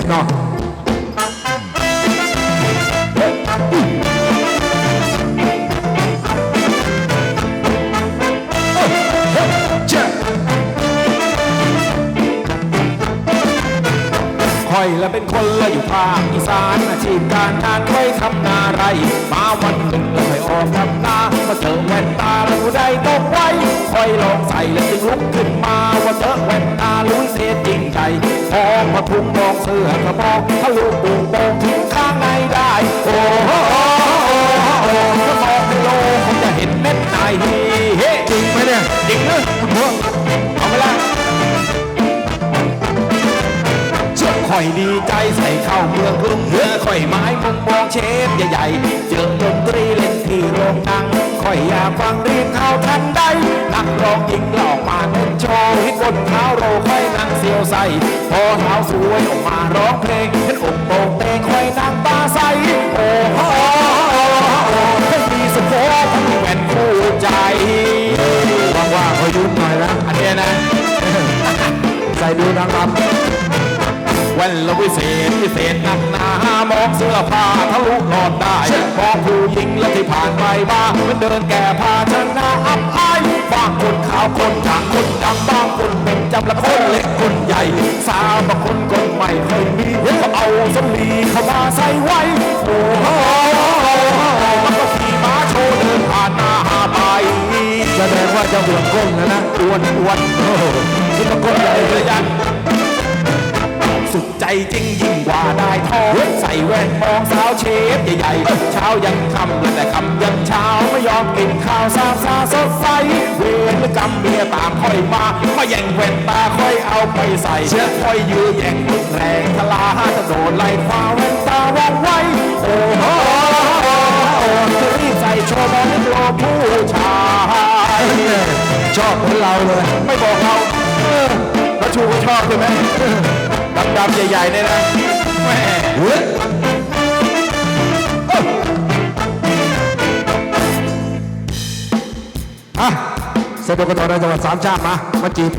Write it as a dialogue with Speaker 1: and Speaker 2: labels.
Speaker 1: ษเนาะ
Speaker 2: คอยและเป็นคนละอยู่ภาคอีสานอาชีพการงานไว้ทำนาไร มาวันหนึ่งแล้วไปออกทำนามาเจอแว่นตาแล้วได้ตกไว้คอยลองใส่แล้วจึงลุกขึ้นมาว่าเจอแว่นตาลุยเสียจริงใจพอมาทุ่ง เสื้อกระบอกทะลุปูโป่งถึงข้างในได้ โอ้โหถ้ามองในโลกคงจะเห็นเม็ดในเฮ้
Speaker 1: จริงไหมเนี่ย
Speaker 2: จริงเลยคุณพวกเอาไปละเชื่อข่อยดีใจใส่เข้าเมืองกรุงเรือข่อยไม้มุมมองเชฟใหญ่ๆเจอดนตรีเล่น ออกมาเต้นโชว์ฮิตบนเท้าโรค่อยนั่งเสียวใส่พอเท้าสวยออกมาร้องเพลงเห็นอกโป่งเตงค่อยนั่งตาใสโอ้โหให้มีสโพกแว่นคู่ใจ
Speaker 1: ว่างๆคอยดูหน่อยนะ
Speaker 2: อันเนี้ยนะ
Speaker 1: ใส่ดูนางรำ
Speaker 2: วันละวิเศษพิเศษนักหนามองเสื้อผ้าทะลุหลอดได้มองผู้หญิงและที่ผ่านไปบ้ามันเดินแก่ผ้าชนะอับอาย บางคนขาวคนจางคนดำบางคนเป็นจำละคนเล็กคนใหญ่ สาวบางคนคนใหม่เคยมีเขาเอาสมีเข้ามาใส่ไว้โอ้โหมันก็ขี่ม้าโชว์เดินผ่านหน้าไป
Speaker 1: แสดงว่าจะหวดก้นนะนะอ้วนอ้วนโอ้โหนี่มันก้นใหญ่เลย
Speaker 2: ยัน จจริงยิ่งกว่าได้ทองใส่แว่นมองสาวเชฟใหญ่ๆเช้ายันค่ำแต่คำยันเช้าไม่ยอมกินข้าวซาซาสดใสเวรกรรมเมียตามค่อยมามาแย่งแว่นตาค่อยเอาไปใส่เชื่อค่อยยื้อแย่งมึกแรงทลาจะโดนไล่ฟ้าแว่นตาวางไว้โอ้โหจะรีบใส่โชว์บอลโลผู้ชาย
Speaker 1: ชอบเหมือนเราเลย
Speaker 2: ไม่บอกเราแล้วชูก็ชอบใช่ไหม ดำๆใหญ่ๆเนี่ยนะแหม
Speaker 1: เฮ้ยอะเสด็จกระต่อในจังหวัดสามชาติมา มาจีบ